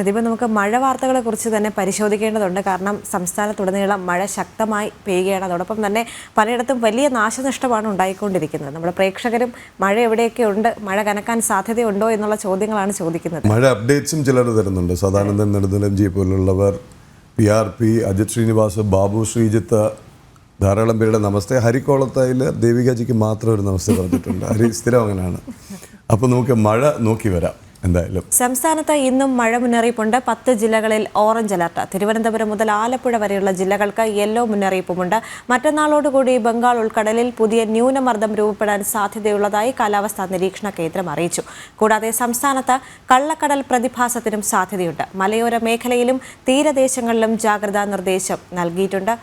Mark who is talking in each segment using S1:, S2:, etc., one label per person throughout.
S1: അതിപ്പോൾ നമുക്ക് മഴ വാർത്തകളെ കുറിച്ച് തന്നെ പരിശോധിക്കേണ്ടതുണ്ട്. കാരണം സംസ്ഥാനത്തുടനീളം മഴ ശക്തമായി പെയ്യുകയാണ്. അതോടൊപ്പം തന്നെ പലയിടത്തും വലിയ നാശനഷ്ടമാണ് ഉണ്ടായിക്കൊണ്ടിരിക്കുന്നത്. നമ്മുടെ പ്രേക്ഷകരും മഴ എവിടെയൊക്കെ ഉണ്ട് മഴ കനക്കാൻ സാധ്യതയുണ്ടോ എന്നുള്ള ചോദ്യങ്ങളാണ് ചോദിക്കുന്നത്.
S2: മഴ അപ്ഡേറ്റ്സും ചിലർ തരുന്നുണ്ട്. സദാനന്ദൻ നെടുന്തലംജി പോലുള്ളവർ P R P Ajith Srinivas Babu Sreejith ധാരാളം പേരുടെ നമസ്തേ. ഹരിക്കോളത്തയിൽ ദേവികാജിക്ക് മാത്രം ഒരു നമസ്തേ പറഞ്ഞിട്ടുണ്ട്. ഹരി സ്ഥിരം അങ്ങനെയാണ് അപ്പോൾ നമുക്ക് മഴ നോക്കി വരാം. എന്തായാലും.
S1: സംസ്ഥാനത്ത് ഇന്നും മഴ മുന്നറിയിപ്പുണ്ട്. പത്ത് ജില്ലകളിൽ ഓറഞ്ച് അലർട്ട്. തിരുവനന്തപുരം മുതൽ ആലപ്പുഴ വരെയുള്ള ജില്ലകൾക്ക് യെല്ലോ മുന്നറിയിപ്പുമുണ്ട്. മറ്റന്നാളോടുകൂടി ബംഗാൾ ഉൾക്കടലിൽ പുതിയ ന്യൂനമർദ്ദം രൂപപ്പെടാൻ സാധ്യതയുള്ളതായി കാലാവസ്ഥാ നിരീക്ഷണ കേന്ദ്രം അറിയിച്ചു. കൂടാതെ സംസ്ഥാനത്ത് കള്ളക്കടൽ പ്രതിഭാസത്തിനും സാധ്യതയുണ്ട്. മലയോര മേഖലയിലും തീരദേശങ്ങളിലും ജാഗ്രതാ നിർദ്ദേശം നൽകിയിട്ടുണ്ട്.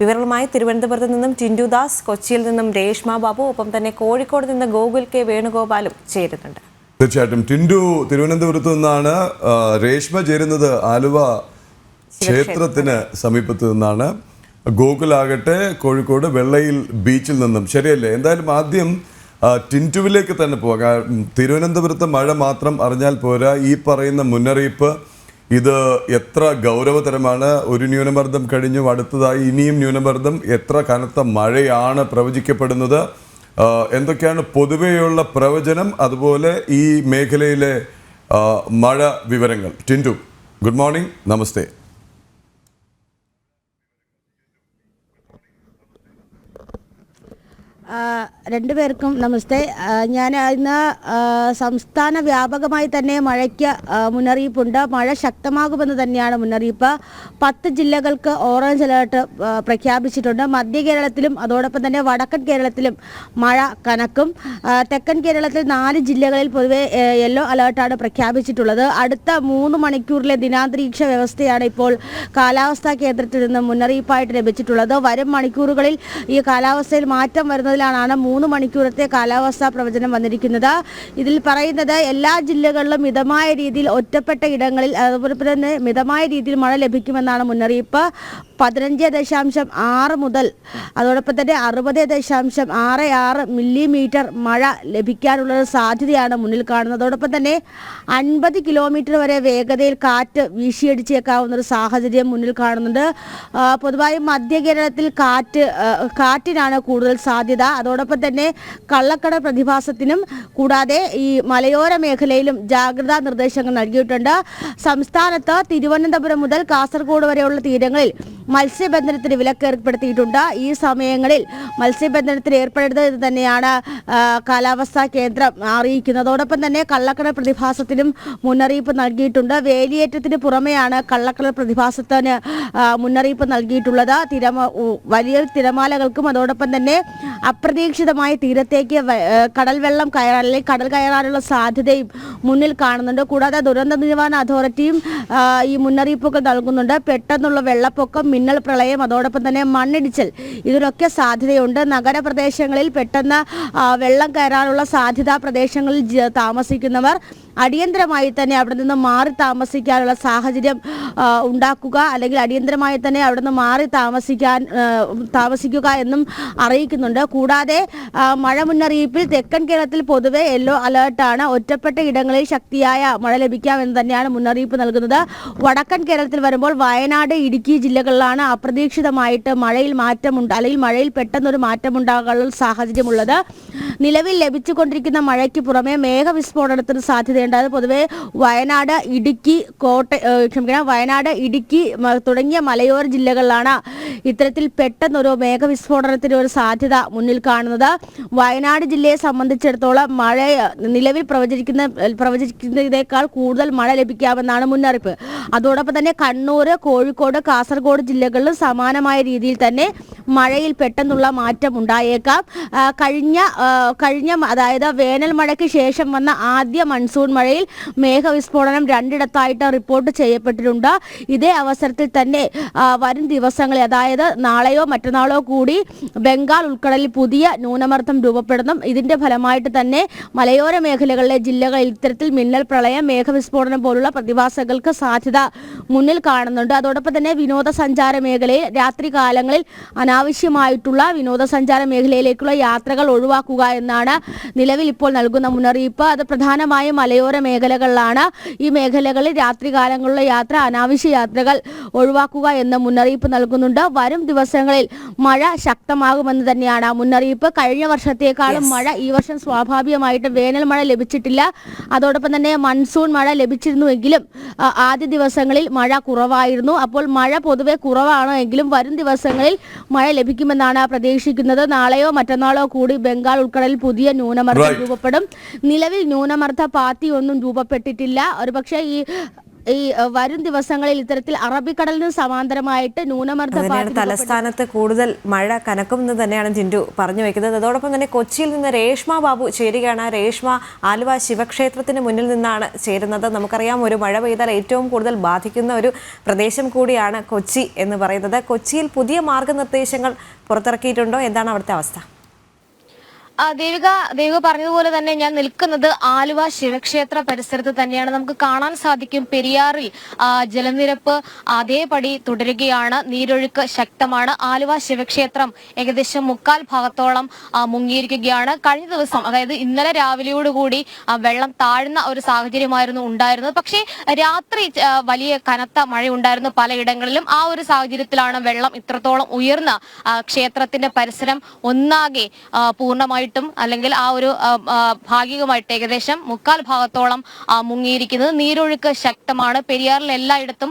S1: വിവരങ്ങളുമായി തിരുവനന്തപുരത്ത് നിന്നും ടിൻഡുദാസ് കൊച്ചിയിൽ നിന്നും രേഷ്മ ബാബു ഒപ്പം തന്നെ കോഴിക്കോട് നിന്ന് ഗോകുൽ കെ വേണുഗോപാലും ചേരുന്നുണ്ട്.
S2: തീർച്ചയായിട്ടും. ടിൻഡു തിരുവനന്തപുരത്ത് നിന്നാണ് രേഷ്മ ചേരുന്നത് ആലുവ ക്ഷേത്രത്തിന് സമീപത്ത് നിന്നാണ്. ഗോകുലാകട്ടെ കോഴിക്കോട് വെള്ളയിൽ ബീച്ചിൽ നിന്നും. ശരിയല്ലേ? എന്തായാലും ആദ്യം ടിന്റുവിലേക്ക് തന്നെ പോകാം തിരുവനന്തപുരത്ത് മഴ മാത്രം അറിഞ്ഞാൽ പോരാ. ഈ പറയുന്ന മുന്നറിയിപ്പ് ഇത് എത്ര ഗൗരവതരമാണ്. ഒരു ന്യൂനമർദ്ദം കഴിഞ്ഞു അടുത്തതായി ഇനിയും ന്യൂനമർദ്ദം. എത്ര കനത്ത മഴയാണ് പ്രവചിക്കപ്പെടുന്നത്. എന്തൊക്കെയാണ് പൊതുവെയുള്ള പ്രവചനം? അതുപോലെ ഈ മേഖലയിലെ മഴ വിവരങ്ങൾ. Tintu good morning. നമസ്തേ.
S3: രണ്ടുപേർക്കും നമസ്തേ. ഞാൻ ഇന്ന് സംസ്ഥാന വ്യാപകമായി തന്നെ മഴയ്ക്ക് മുന്നറിയിപ്പുണ്ട്. മഴ ശക്തമാകുമെന്ന് തന്നെയാണ് മുന്നറിയിപ്പ്. പത്ത് ജില്ലകൾക്ക് ഓറഞ്ച് അലേർട്ട് പ്രഖ്യാപിച്ചിട്ടുണ്ട്. മധ്യ കേരളത്തിലും അതോടൊപ്പം തന്നെ വടക്കൻ കേരളത്തിലും മഴ കനക്കും. തെക്കൻ കേരളത്തിൽ നാല് ജില്ലകളിൽ പൊതുവെ യെല്ലോ അലേർട്ടാണ് പ്രഖ്യാപിച്ചിട്ടുള്ളത്. അടുത്ത മൂന്ന് മണിക്കൂറിലെ ദിനാന്തരീക്ഷ വ്യവസ്ഥയാണ് ഇപ്പോൾ കാലാവസ്ഥാ കേന്ദ്രത്തിൽ നിന്ന് മുന്നറിയിപ്പായിട്ട് ലഭിച്ചിട്ടുള്ളത്. വരും മണിക്കൂറുകളിൽ ഈ കാലാവസ്ഥയിൽ മാറ്റം വരുന്നതിലാണ് മൂന്ന് മണിക്കൂറത്തെ കാലാവസ്ഥാ പ്രവചനം വന്നിരിക്കുന്നത്. ഇതിൽ പറയുന്നത് എല്ലാ ജില്ലകളിലും മിതമായ രീതിയിൽ ഒറ്റപ്പെട്ട ഇടങ്ങളിൽ അതുപോലെ തന്നെ മിതമായ രീതിയിൽ മഴ ലഭിക്കുമെന്നാണ് മുന്നറിയിപ്പ്. പതിനഞ്ച് ദശാംശം ആറ് മുതൽ അതോടൊപ്പം തന്നെ അറുപത് ദശാംശം ആറ് ആറ് മില്ലിമീറ്റർ മഴ ലഭിക്കാനുള്ള സാധ്യതയാണ് മുന്നിൽ കാണുന്നത്. അതോടൊപ്പം തന്നെ അൻപത് കിലോമീറ്റർ വരെ വേഗതയിൽ കാറ്റ് വീശിയടിച്ചേക്കാവുന്ന ഒരു സാഹചര്യം മുന്നിൽ കാണുന്നുണ്ട്. പൊതുവായും മധ്യ കേരളത്തിൽ കാറ്റ് കാറ്റിനാണ് കൂടുതൽ സാധ്യത അതോടൊപ്പം തന്നെ കള്ളക്കട പ്രതിഭാസത്തിനും കൂടാതെ ഈ മലയോര മേഖലയിലും ജാഗ്രതാ നിർദ്ദേശങ്ങൾ നൽകിയിട്ടുണ്ട്. സംസ്ഥാനത്ത് തിരുവനന്തപുരം മുതൽ കാസർഗോഡ് വരെയുള്ള തീരങ്ങളിൽ മത്സ്യബന്ധനത്തിന് വിലക്ക് ഏർപ്പെടുത്തിയിട്ടുണ്ട്. ഈ സമയങ്ങളിൽ മത്സ്യബന്ധനത്തിന് ഏർപ്പെടരുത് എന്ന് തന്നെയാണ് കാലാവസ്ഥാ കേന്ദ്രം അറിയിക്കുന്നത്. അതോടൊപ്പം തന്നെ കള്ളക്കട പ്രതിഭാസത്തിനും മുന്നറിയിപ്പ് നൽകിയിട്ടുണ്ട്. വേലിയേറ്റത്തിന് പുറമെയാണ് കള്ളക്കട പ്രതിഭാസത്തിന് മുന്നറിയിപ്പ് നൽകിയിട്ടുള്ളത്. തിരമ വലിയ തിരമാലകൾക്കും അതോടൊപ്പം തന്നെ അപ്രതീക്ഷിതമായി തീരത്തേക്ക് കടൽ വെള്ളം കയറാൻ അല്ലെങ്കിൽ കടൽ കയറാനുള്ള സാധ്യതയും മുന്നിൽ കാണുന്നുണ്ട്. കൂടാതെ ദുരന്ത നിവാരണ അതോറിറ്റിയും ഈ മുന്നറിയിപ്പുകൾ നൽകുന്നുണ്ട്. പെട്ടെന്നുള്ള വെള്ളപ്പൊക്കം മിന്നൽ പ്രളയം അതോടൊപ്പം തന്നെ മണ്ണിടിച്ചൽ ഇതിനൊക്കെ സാധ്യതയുണ്ട്. നഗരപ്രദേശങ്ങളിൽ പെട്ടെന്ന് വെള്ളം കയറാനുള്ള സാധ്യത പ്രദേശങ്ങളിൽ താമസിക്കുന്നവർ അടിയന്തരമായി തന്നെ അവിടെ നിന്ന് മാറി താമസിക്കാനുള്ള സാഹചര്യം ഉണ്ടാക്കുക. അല്ലെങ്കിൽ അടിയന്തരമായി തന്നെ അവിടെ നിന്ന് മാറി താമസിക്കാൻ താമസിക്കുക എന്നും അറിയിക്കുന്നുണ്ട്. കൂടാതെ മഴ മുന്നറിയിപ്പിൽ തെക്കൻ കേരളത്തിൽ പൊതുവെ യെല്ലോ അലേർട്ടാണ് ഒറ്റപ്പെട്ട ഇടങ്ങളിൽ ശക്തിയായ മഴ ലഭിക്കാമെന്ന് തന്നെയാണ് മുന്നറിയിപ്പ് നൽകുന്നത്. വടക്കൻ കേരളത്തിൽ വരുമ്പോൾ വയനാട് ഇടുക്കി ജില്ലകളിലാണ് അപ്രതീക്ഷിതമായിട്ട് മഴയിൽ മാറ്റമുണ്ട് അല്ലെങ്കിൽ മഴയിൽ പെട്ടെന്നൊരു മാറ്റമുണ്ടാകാനുള്ള സാഹചര്യമുള്ളത്. നിലവിൽ ലഭിച്ചുകൊണ്ടിരിക്കുന്ന മഴയ്ക്ക് പുറമെ മേഘവിസ്ഫോടനത്തിന് സാധ്യതയുണ്ട്. അത് പൊതുവെ വയനാട് ഇടുക്കി കോട്ട ക്ഷമിക്കണം വയനാട് ഇടുക്കി തുടങ്ങിയ മലയോര ജില്ലകളിലാണ് ഇത്തരത്തിൽ പെട്ടെന്നൊരു മേഘവിസ്ഫോടനത്തിന് ഒരു സാധ്യത മുന്നിൽ കാണുന്നത്. വയനാട് ജില്ലയെ സംബന്ധിച്ചിടത്തോളം മഴ നിലവിൽ പ്രവചിക്കുന്ന പ്രവചിക്കുന്നതിനേക്കാൾ കൂടുതൽ മഴ ലഭിക്കാമെന്നാണ് മുന്നറിയിപ്പ്. അതോടൊപ്പം തന്നെ കണ്ണൂർ കോഴിക്കോട് കാസർഗോഡ് ജില്ലകളിലും സമാനമായ രീതിയിൽ തന്നെ മഴയിൽ പെട്ടെന്നുള്ള മാറ്റം ഉണ്ടായേക്കാം. കഴിഞ്ഞ കഴിഞ്ഞ അതായത് വേനൽ മഴയ്ക്ക് ശേഷം വന്ന ആദ്യ മൺസൂൺ മഴയിൽ മേഘവിസ്ഫോടനം രണ്ടിടത്തായിട്ട് റിപ്പോർട്ട് ചെയ്യപ്പെട്ടിട്ടുണ്ട്. ഇതേ അവസരത്തിൽ തന്നെ വരും ദിവസങ്ങളിൽ അതായത് നാളെയോ മറ്റന്നാളോ കൂടി ബംഗാൾ ഉൾക്കടലിൽ പുതിയ ന്യൂനമർദ്ദം രൂപപ്പെടുന്നു. ഇതിന്റെ ഫലമായിട്ട് തന്നെ മലയോര മേഖലകളിലെ ജില്ലകളിൽ ഇത്തരത്തിൽ മിന്നൽ പ്രളയം മേഘവിസ്ഫോടനം പോലുള്ള പ്രതിഭാസങ്ങൾക്ക് സാധ്യത മുന്നിൽ കാണുന്നുണ്ട്. അതോടൊപ്പം തന്നെ വിനോദസഞ്ചാര മേഖലയിൽ രാത്രി കാലങ്ങളിൽ അനാവശ്യമായിട്ടുള്ള വിനോദസഞ്ചാര മേഖലയിലേക്കുള്ള യാത്രകൾ ഒഴിവാക്കുക എന്നാണ് നിലവിൽ ഇപ്പോൾ നൽകുന്ന മുന്നറിയിപ്പ്. അത് പ്രധാനമായും മലയോര മലയോര മേഖലകളിലാണ് ഈ മേഖലകളിൽ രാത്രികാലങ്ങളിലെ യാത്ര അനാവശ്യ യാത്രകൾ ഒഴിവാക്കുക എന്ന മുന്നറിയിപ്പ് നൽകുന്നുണ്ട്. വരും ദിവസങ്ങളിൽ മഴ ശക്തമാകുമെന്ന് തന്നെയാണ് മുന്നറിയിപ്പ്. കഴിഞ്ഞ വർഷത്തേക്കാളും മഴ ഈ വർഷം സ്വാഭാവികമായിട്ട് വേനൽ മഴ ലഭിച്ചിട്ടില്ല. അതോടൊപ്പം തന്നെ മൺസൂൺ മഴ ലഭിച്ചിരുന്നുവെങ്കിലും ആദ്യ ദിവസങ്ങളിൽ മഴ കുറവായിരുന്നു. അപ്പോൾ മഴ പൊതുവെ കുറവാണ് എങ്കിലും വരും ദിവസങ്ങളിൽ മഴ ലഭിക്കുമെന്നാണ് പ്രതീക്ഷിക്കുന്നത്. നാളെയോ മറ്റന്നാളോ കൂടി ബംഗാൾ ഉൾക്കടലിൽ പുതിയ ന്യൂനമർദ്ദം രൂപപ്പെടും. നിലവിൽ ന്യൂനമർദ്ദ പാത്തി ഒന്നും രൂപപ്പെട്ടിട്ടില്ല. ഒരുപക്ഷെ ഈ ഈ വരും ദിവസങ്ങളിൽ ഇത്തരത്തിൽ അറബിക്കടലിന് സമാന്തരമായിട്ട് ന്യൂനമർദ്ദം
S1: തലസ്ഥാനത്ത് കൂടുതൽ മഴ കനക്കുമെന്ന് തന്നെയാണ് ജിൻഡു പറഞ്ഞു വെക്കുന്നത്. അതോടൊപ്പം തന്നെ കൊച്ചിയിൽ നിന്ന് രേഷ്മ ബാബു ചേരുകയാണ്. രേഷ്മ ആലുവ ശിവക്ഷേത്രത്തിന് മുന്നിൽ നിന്നാണ് ചേരുന്നത്. നമുക്കറിയാം ഒരു മഴ പെയ്താൽ ഏറ്റവും കൂടുതൽ ബാധിക്കുന്ന ഒരു പ്രദേശം കൂടിയാണ് കൊച്ചി എന്ന് പറയുന്നത്. കൊച്ചിയിൽ പുതിയ മാർഗനിർദ്ദേശങ്ങൾ പുറത്തിറക്കിയിട്ടുണ്ടോ? എന്താണ് അവിടുത്തെ അവസ്ഥ?
S4: ദേവിക ദേവിക പറഞ്ഞതുപോലെ തന്നെ ഞാൻ നിൽക്കുന്നത് ആലുവ ശിവക്ഷേത്ര പരിസരത്ത് തന്നെയാണ്. നമുക്ക് കാണാൻ സാധിക്കും പെരിയാറിൽ ജലനിരപ്പ് അതേപടി തുടരുകയാണ്. നീരൊഴുക്ക് ശക്തമാണ്. ആലുവ ശിവക്ഷേത്രം ഏകദേശം മുക്കാൽ ഭാഗത്തോളം മുങ്ങിയിരിക്കുകയാണ്. കഴിഞ്ഞ ദിവസം അതായത് ഇന്നലെ രാവിലെയോടുകൂടി വെള്ളം താഴ്ന്ന ഒരു സാഹചര്യമായിരുന്നു ഉണ്ടായിരുന്നത്. പക്ഷേ രാത്രി വലിയ കനത്ത മഴ ഉണ്ടായിരുന്നു പലയിടങ്ങളിലും. ആ ഒരു സാഹചര്യത്തിലാണ് വെള്ളം ഇത്രത്തോളം ഉയർന്ന ക്ഷേത്രത്തിന്റെ പരിസരം ഒന്നാകെ ആ, പൂർണമായിട്ടും അല്ലെങ്കിൽ ആ ഒരു ഭാഗികമായിട്ട് ഏകദേശം മുക്കാൽ ഭാഗത്തോളം മുങ്ങിയിരിക്കുന്നത് നീരൊഴുക്ക് ശക്തമാണ്. പെരിയാറിൽ എല്ലായിടത്തും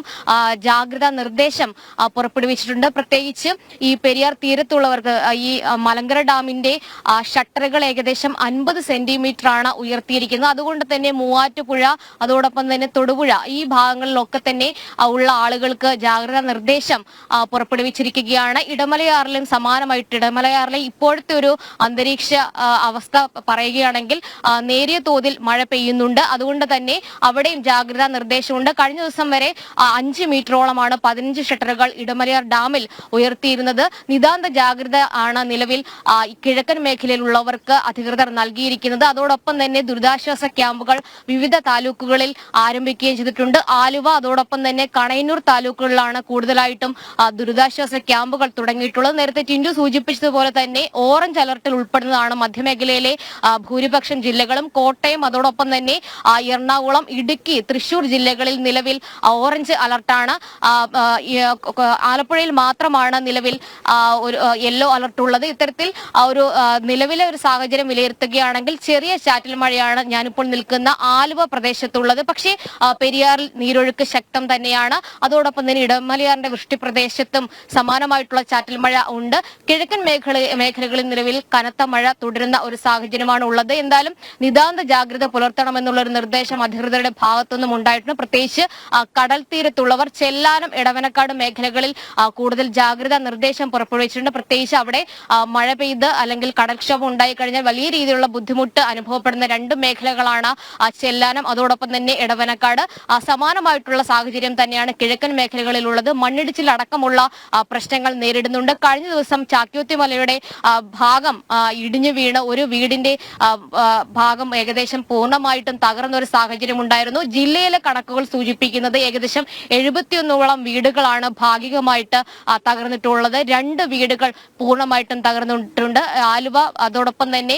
S4: ജാഗ്രതാ നിർദ്ദേശം പുറപ്പെടുവിച്ചിട്ടുണ്ട്. പ്രത്യേകിച്ച് ഈ പെരിയാർ തീരത്തുള്ളവർക്ക് ഈ മലങ്കര ഡാമിന്റെ ഷട്ടറുകൾ ഏകദേശം അൻപത് സെന്റിമീറ്റർ ആണ് ഉയർത്തിയിരിക്കുന്നത്. അതുകൊണ്ട് തന്നെ മൂവാറ്റുപുഴ അതോടൊപ്പം തന്നെ തൊടുപുഴ ഈ ഭാഗങ്ങളിലൊക്കെ തന്നെ ഉള്ള ആളുകൾക്ക് ജാഗ്രതാ നിർദ്ദേശം പുറപ്പെടുവിച്ചിരിക്കുകയാണ്. ഇടമലയാറിലും സമാനമായിട്ട് ഇടമലയാറിലെ ഇപ്പോഴത്തെ ഒരു അന്തരീക്ഷ അവസ്ഥ പറയുകയാണെങ്കിൽ നേരിയ തോതിൽ മഴ പെയ്യുന്നുണ്ട്. അതുകൊണ്ട് തന്നെ അവിടെയും ജാഗ്രതാ നിർദ്ദേശമുണ്ട്. കഴിഞ്ഞ ദിവസം വരെ അഞ്ച് മീറ്ററോളമാണ് പതിനഞ്ച് ഷട്ടറുകൾ ഇടമലയാർ ഡാമിൽ ഉയർത്തിയിരുന്നത്. നിതാന്ത ജാഗ്രത ആണ് നിലവിൽ കിഴക്കൻ മേഖലയിലുള്ളവർക്ക് അധികൃതർ നൽകിയിരിക്കുന്നത്. അതോടൊപ്പം തന്നെ ദുരിതാശ്വാസ ക്യാമ്പുകൾ വിവിധ താലൂക്കുകളിൽ ആരംഭിക്കുകയും ചെയ്തിട്ടുണ്ട്. ആലുവ അതോടൊപ്പം തന്നെ കണയന്നൂർ താലൂക്കുകളിലാണ് കൂടുതലായിട്ടും ദുരിതാശ്വാസ ക്യാമ്പുകൾ തുടങ്ങിയിട്ടുള്ളത്. നേരത്തെ ടിൻഡു സൂചിപ്പിച്ചതുപോലെ തന്നെ ഓറഞ്ച് അലർട്ടിൽ ഉൾപ്പെടുന്നതാണ് മധ്യമേഖലയിലെ ഭൂരിപക്ഷം ജില്ലകളും കോട്ടയം അതോടൊപ്പം തന്നെ എറണാകുളം ഇടുക്കി തൃശൂർ ജില്ലകളിൽ നിലവിൽ ഓറഞ്ച് അലർട്ടാണ്. ആലപ്പുഴയിൽ മാത്രമാണ് നിലവിൽ ഒരു യെല്ലോ അലർട്ട് ഉള്ളത് ഇത്തരത്തിൽ ഒരു നിലവിലെ ഒരു സാഹചര്യം വിലയിരുത്തുകയാണെങ്കിൽ ചെറിയ ചാറ്റൽ മഴയാണ് ഞാനിപ്പോൾ നിൽക്കുന്ന ആലുവ പ്രദേശത്തുള്ളത്. പക്ഷേ പെരിയാറിൽ നീരൊഴുക്ക് ശക്തം തന്നെയാണ്. അതോടൊപ്പം തന്നെ ഇടമലയാറിന്റെ വൃഷ്ടി പ്രദേശത്തും സമാനമായിട്ടുള്ള ചാറ്റൽ മഴ ഉണ്ട്. കിഴക്കൻ മേഖല മേഖലകളിൽ നിലവിൽ കനത്ത മഴ തുടരുന്ന ഒരു സാഹചര്യമാണ് ഉള്ളത്. എന്തായാലും നിതാന്ത ജാഗ്രത പുലർത്തണമെന്നുള്ള ഒരു നിർദ്ദേശം അധികൃതരുടെ ഭാഗത്തുനിന്നും ഉണ്ടായിട്ടുണ്ട്. പ്രത്യേകിച്ച് കടൽ തീരത്തുള്ളവർ ചെല്ലാനം ഇടവനക്കാട് മേഖലകളിൽ കൂടുതൽ ജാഗ്രതാ നിർദ്ദേശം പുറപ്പെടുവിച്ചിട്ടുണ്ട്. പ്രത്യേകിച്ച് അവിടെ മഴ പെയ്ത് അല്ലെങ്കിൽ കടൽക്ഷോഭം ഉണ്ടായി കഴിഞ്ഞാൽ വലിയ രീതിയിലുള്ള ബുദ്ധിമുട്ട് അനുഭവപ്പെടുന്ന രണ്ട് മേഖലകളാണ് ചെല്ലാനും അതോടൊപ്പം തന്നെ ഇടവനക്കാട് സമാനമായിട്ടുള്ള സാഹചര്യം തന്നെയാണ് കിഴക്കൻ മേഖലകളിലുള്ളത്. മണ്ണിടിച്ചിൽ അടക്കമുള്ള പ്രശ്നങ്ങൾ നേരിടുന്നുണ്ട്. കഴിഞ്ഞ ദിവസം ചാക്യോത്തി മലയുടെ ഭാഗം ആ, ഇടിഞ്ഞു വീണ് ഒരു വീടിന്റെ ഭാഗം ഏകദേശം പൂർണമായിട്ടും തകർന്ന ഒരു സാഹചര്യം ഉണ്ടായിരുന്നു. ജില്ലയിലെ കണക്കുകൾ സൂചിപ്പിക്കുന്നത് ഏകദേശം എഴുപത്തിയൊന്നോളം വീടുകളാണ് ഭാഗികമായിട്ട് തകർന്നിട്ടുള്ളത്. രണ്ട് വീടുകൾ പൂർണമായിട്ടും തകർന്നിട്ടുണ്ട്. ആലുവ അതോടൊപ്പം തന്നെ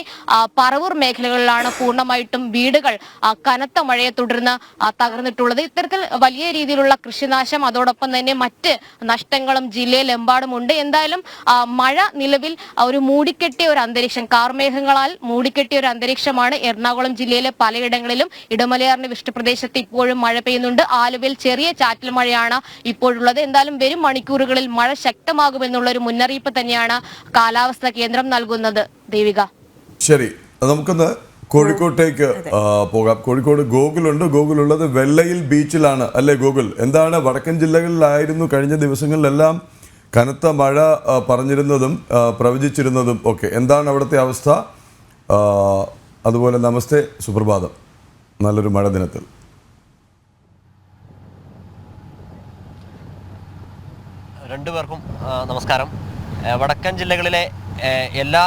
S4: പറവൂർ മേഖലകളിലാണ് പൂർണമായിട്ടും വീടുകൾ കനത്ത മഴയെ തുടർന്ന് തകർന്നിട്ടുള്ളത്. ഇത്തരത്തിൽ വലിയ രീതിയിലുള്ള കൃഷിനാശം അതോടൊപ്പം തന്നെ മറ്റ് നഷ്ടങ്ങളും ജില്ലയിലെമ്പാടുമുണ്ട്. എന്തായാലും മഴ നിലവിൽ ഒരു മൂടിക്കെട്ടിയ ഒരു അന്തരീക്ഷം കാർമേഘങ്ങളാൽ മൂടിക്കെട്ടിയ ഒരു അന്തരീക്ഷമാണ് എറണാകുളം ജില്ലയിലെ പലയിടങ്ങളിലും ഇടമലയാറിന്റെ വൃഷ്ടിപ്രദേശത്ത് ഇപ്പോഴും മഴ പെയ്യുന്നുണ്ട്. ആലുവയിൽ ചെറിയ ചാറ്റൽ മഴയാണ് ഇപ്പോഴുള്ളത്. എന്തായാലും വരും മണിക്കൂറുകളിൽ മഴ ശക്തമാകുമെന്നുള്ള ഒരു മുന്നറിയിപ്പ് തന്നെയാണ് കാലാവസ്ഥാ കേന്ദ്രം നൽകുന്നത്. ദേവിക.
S2: ശരി നമുക്കൊന്ന് കോഴിക്കോട്ടേക്ക് പോകാം. കോഴിക്കോട് ഗോകുലുണ്ട്. ഗോകുലുള്ളത് വെള്ളയിൽ ബീച്ചിലാണ്. അല്ലേ ഗോകുൽ? എന്താണ് വടക്കൻ ജില്ലകളിലായിരുന്നു കഴിഞ്ഞ ദിവസങ്ങളിലെല്ലാം കനത്ത മഴ പറഞ്ഞിരുന്നതും പ്രവചിച്ചിരുന്നതും ഒക്കെ. എന്താണ് അവിടുത്തെ അവസ്ഥ? അതുപോലെ നമസ്തേ സുപ്രഭാതം. നല്ലൊരു മഴ ദിനത്തിൽ.
S5: രണ്ടുപേർക്കും നമസ്കാരം. വടക്കൻ ജില്ലകളിലെ എല്ലാ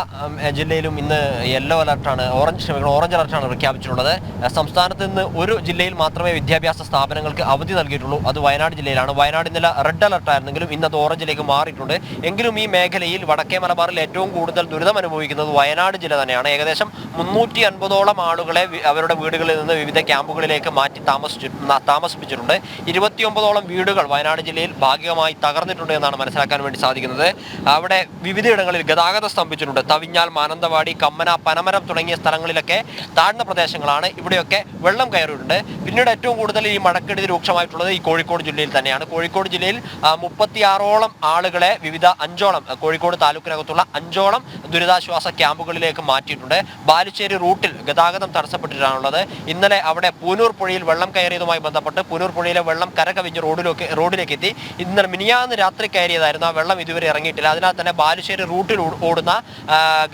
S5: ജില്ലയിലും ഇന്ന് യെല്ലോ അലർട്ടാണ് ഓറഞ്ച് ക്ഷമിക്കണം ഓറഞ്ച് അലർട്ടാണ് പ്രഖ്യാപിച്ചിട്ടുള്ളത്. സംസ്ഥാനത്ത് നിന്ന് ഒരു ജില്ലയിൽ മാത്രമേ വിദ്യാഭ്യാസ സ്ഥാപനങ്ങൾക്ക് അവധി നൽകിയിട്ടുള്ളൂ. അത് വയനാട് ജില്ലയിലാണ്. വയനാട് ഇന്നലെ റെഡ് അലർട്ടായിരുന്നെങ്കിലും ഇന്ന് അത് ഓറഞ്ചിലേക്ക് മാറിയിട്ടുണ്ട്. എങ്കിലും ഈ മേഖലയിൽ വടക്കേ മലബാറിൽ ഏറ്റവും കൂടുതൽ ദുരിതം അനുഭവിക്കുന്നത് വയനാട് ജില്ല തന്നെയാണ്. ഏകദേശം മുന്നൂറ്റി അൻപതോളം ആളുകളെ അവരുടെ വീടുകളിൽ നിന്ന് വിവിധ ക്യാമ്പുകളിലേക്ക് മാറ്റി താമസിച്ചു താമസിപ്പിച്ചിട്ടുണ്ട്. ഇരുപത്തിയൊമ്പതോളം വീടുകൾ വയനാട് ജില്ലയിൽ ഭാഗികമായി തകർന്നിട്ടുണ്ട് എന്നാണ് മനസ്സിലാക്കാൻ വേണ്ടി സാധിക്കുന്നത്. അവിടെ വിവിധയിടങ്ങളിൽ ഗതാഗതം സ്തംഭിച്ചിട്ടുണ്ട്. തവിഞ്ഞാൽ മാനന്തവാടി കമ്മന പനമരം തുടങ്ങിയ സ്ഥലങ്ങളിലൊക്കെ താഴ്ന്ന പ്രദേശങ്ങളാണ്. ഇവിടെയൊക്കെ വെള്ളം കയറിയിട്ടുണ്ട്. പിന്നീട് ഏറ്റവും കൂടുതൽ ഈ മഴക്കെടുതി രൂക്ഷമായിട്ടുള്ളത് ഈ കോഴിക്കോട് ജില്ലയിൽ തന്നെയാണ്. കോഴിക്കോട് ജില്ലയിൽ മുപ്പത്തിയാറോളം ആളുകളെ വിവിധ അഞ്ചോളം കോഴിക്കോട് താലൂക്കിനകത്തുള്ള അഞ്ചോളം ദുരിതാശ്വാസ ക്യാമ്പുകളിലേക്ക് മാറ്റിയിട്ടുണ്ട്. ബാലുശ്ശേരി റൂട്ടിൽ ഗതാഗതം തടസ്സപ്പെട്ടിട്ടാണുള്ളത്. ഇന്നലെ അവിടെ പൂനൂർ പുഴയിൽ വെള്ളം കയറിയതുമായി ബന്ധപ്പെട്ട് പൂനൂർ പുഴയിലെ വെള്ളം കരകവിഞ്ഞ് റോഡിലേക്ക് റോഡിലേക്ക് എത്തി ഇന്നലെ മിനിയാന്ന് രാത്രി കയറിയതായിരുന്നു. ആ വെള്ളം ഇതുവരെ ഇറങ്ങിയിട്ടില്ല. അതിനാൽ തന്നെ ബാലുശ്ശേരി റൂട്ടിൽ ഓടുന്ന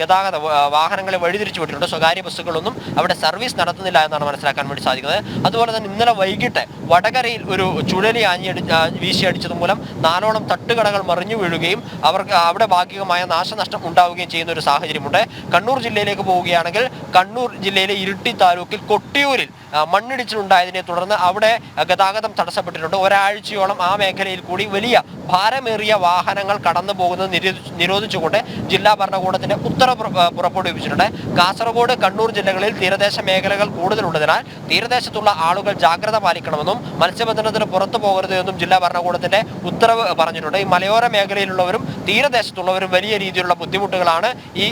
S5: ഗതാഗത വാഹനങ്ങളെ വഴിതിരിച്ചു വിട്ടിട്ടുണ്ട്. സ്വകാര്യ ബസ്സുകളൊന്നും അവിടെ സർവീസ് നടത്തുന്നില്ല എന്നാണ് മനസ്സിലാക്കാൻ വേണ്ടി സാധിക്കുന്നത്. അതുപോലെ തന്നെ ഇന്നലെ വൈകിട്ട് വടകരയിൽ ഒരു ചുഴലി ആഞ്ഞടി വീശിയടിച്ചത് മൂലം നാലോളം തട്ടുകടകൾ മറിഞ്ഞു വീഴുകയും അവർക്ക് അവിടെ ഭാഗികമായ നാശനഷ്ടം ഉണ്ടാവുകയും ചെയ്യുന്ന ഒരു സാഹചര്യമുണ്ട്. കണ്ണൂർ ജില്ലയിലേക്ക് പോവുകയാണെങ്കിൽ കണ്ണൂർ ജില്ലയിലെ ഇരിട്ടി താലൂക്കിൽ കൊട്ടിയൂരിൽ മണ്ണിടിച്ചിലുണ്ടായതിനെ തുടർന്ന് അവിടെ ഗതാഗതം തടസ്സപ്പെട്ടിട്ടുണ്ട്. ഒരാഴ്ചയോളം ആ മേഖലയിൽ കൂടി വലിയ ഭാരമേറിയ വാഹനങ്ങൾ കടന്നു പോകുന്നത് നിരോധിച്ചുകൊണ്ട് ജില്ലാ ഭരണകൂടത്തിന്റെ ഉത്തരവ് പുറപ്പെടുവിച്ചിട്ടുണ്ട്. കാസർഗോഡ് കണ്ണൂർ ജില്ലകളിൽ തീരദേശ മേഖലകൾ കൂടുതലുള്ളതിനാൽ തീരദേശത്തുള്ള ആളുകൾ ജാഗ്രത പാലിക്കണമെന്നും മത്സ്യബന്ധനത്തിന് പുറത്തു പോകരുത് എന്നും ജില്ലാ ഭരണകൂടത്തിന്റെ ഉത്തരവ് പറഞ്ഞിട്ടുണ്ട്. ഈ മലയോര മേഖലയിലുള്ളവരും തീരദേശത്തുള്ളവരും വലിയ രീതിയിലുള്ള ബുദ്ധിമുട്ടുകളാണ് ഈ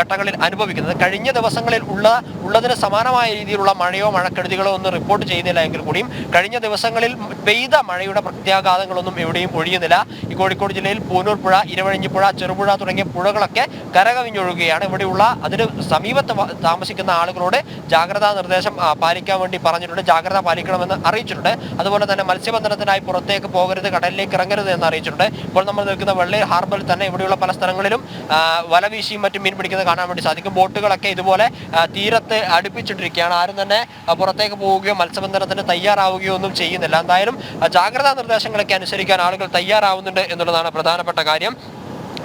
S5: ഘട്ടങ്ങളിൽ അനുഭവിക്കുന്നത്. കഴിഞ്ഞ ദിവസങ്ങളിൽ ഉള്ള ഉള്ളതിന് സമാനമായ രീതിയിലുള്ള മഴയോ മഴക്കെടുതികളോ ഒന്നും റിപ്പോർട്ട് ചെയ്യുന്നില്ല എങ്കിൽ കൂടിയും കഴിഞ്ഞ ദിവസങ്ങളിൽ പെയ്ത മഴയുടെ പ്രത്യാഘാതങ്ങളൊന്നും എവിടെയും ഒഴിയുന്നില്ല. ഈ കോഴിക്കോട് ജില്ലയിൽ പൂനൂർ പുഴ ഇരവഴിഞ്ഞിപ്പുഴ ചെറുപുഴ തുടങ്ങിയ പുഴകളൊക്കെ കരകവിഞ്ഞൊഴുകുകയാണ് ഇവിടെയുള്ള അതിന് സമീപത്ത് താമസിക്കുന്ന ആളുകളോട് ജാഗ്രതാ നിർദ്ദേശം പാലിക്കാൻ വേണ്ടി പറഞ്ഞിട്ടുണ്ട്. ജാഗ്രത പാലിക്കണമെന്ന് അറിയിച്ചിട്ടുണ്ട്. അതുപോലെ തന്നെ മത്സ്യബന്ധനത്തിനായി പുറത്തേക്ക് പോകരുത് കടലിലേക്ക് ഇറങ്ങരുത് എന്ന് അറിയിച്ചിട്ടുണ്ട്. ഇപ്പോൾ നമ്മൾ നിൽക്കുന്ന വെള്ളി ഹാർബറിൽ തന്നെ ഇവിടെയുള്ള പല സ്ഥലങ്ങളിലും വല വീശിയും മറ്റും മീൻ പിടിക്കുന്നത് കാണാൻ വേണ്ടി സാധിക്കും. ബോട്ടുകളൊക്കെ ഇതുപോലെ തീരത്ത് അടുപ്പിച്ചിട്ടിരിക്കുകയാണ്. ആരും തന്നെ പുറത്തേക്ക് പോവുകയോ മത്സ്യബന്ധനത്തിന് തയ്യാറാവുകയോ ഒന്നും ചെയ്യുന്നില്ല. എന്തായാലും ജാഗ്രതാ നിർദ്ദേശങ്ങളൊക്കെ അനുസരിക്കാൻ ആളുകൾ തയ്യാറാവുന്നുണ്ട് എന്നുള്ളതാണ് പ്രധാനപ്പെട്ട കാര്യം.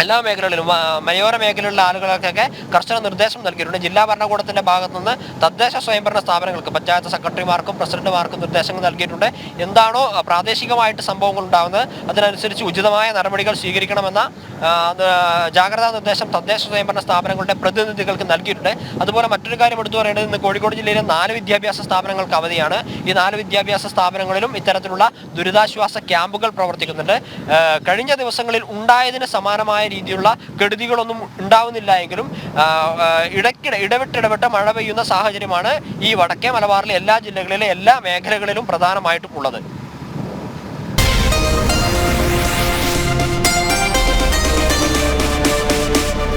S5: എല്ലാ മേഖലകളിലും മലയോര മേഖലയിലുള്ള ആളുകൾക്കൊക്കെ കർശന നിർദ്ദേശം നൽകിയിട്ടുണ്ട്. ജില്ലാ ഭരണകൂടത്തിന്റെ ഭാഗത്തു നിന്ന് തദ്ദേശ സ്വയംഭരണ സ്ഥാപനങ്ങൾക്ക് പഞ്ചായത്ത് സെക്രട്ടറിമാർക്കും പ്രസിഡന്റുമാർക്കും നിർദ്ദേശങ്ങൾ നൽകിയിട്ടുണ്ട്. എന്താണോ പ്രാദേശികമായിട്ട് സംഭവങ്ങൾ ഉണ്ടാകുന്നത് അതിനനുസരിച്ച് ഉചിതമായ നടപടികൾ സ്വീകരിക്കണമെന്ന ജാഗ്രതാ നിർദ്ദേശം തദ്ദേശ സ്വയംഭരണ സ്ഥാപനങ്ങളുടെ പ്രതിനിധികൾക്ക് നൽകിയിട്ടുണ്ട്. അതുപോലെ മറ്റൊരു കാര്യം എടുത്തു പറയേണ്ടത് ഇന്ന് കോഴിക്കോട് ജില്ലയിലെ നാല് വിദ്യാഭ്യാസ സ്ഥാപനങ്ങൾക്ക് അവധിയാണ്. ഈ നാല് വിദ്യാഭ്യാസ സ്ഥാപനങ്ങളിലും ഇത്തരത്തിലുള്ള ദുരിതാശ്വാസ ക്യാമ്പുകൾ പ്രവർത്തിക്കുന്നുണ്ട്. കഴിഞ്ഞ ദിവസങ്ങളിൽ ഉണ്ടായതിന് സമാനമായ രീതിയിലുള്ള കെടുതികളൊന്നും ഉണ്ടാവുന്നില്ല എങ്കിലും ഇടയ്ക്കിടെ ഇടവിട്ടിടവിട്ട് മഴ പെയ്യുന്ന സാഹചര്യമാണ് ഈ വടക്കേ മലബാറിലെ എല്ലാ ജില്ലകളിലെ എല്ലാ മേഖലകളിലും പ്രധാനമായിട്ടും ഉള്ളത്.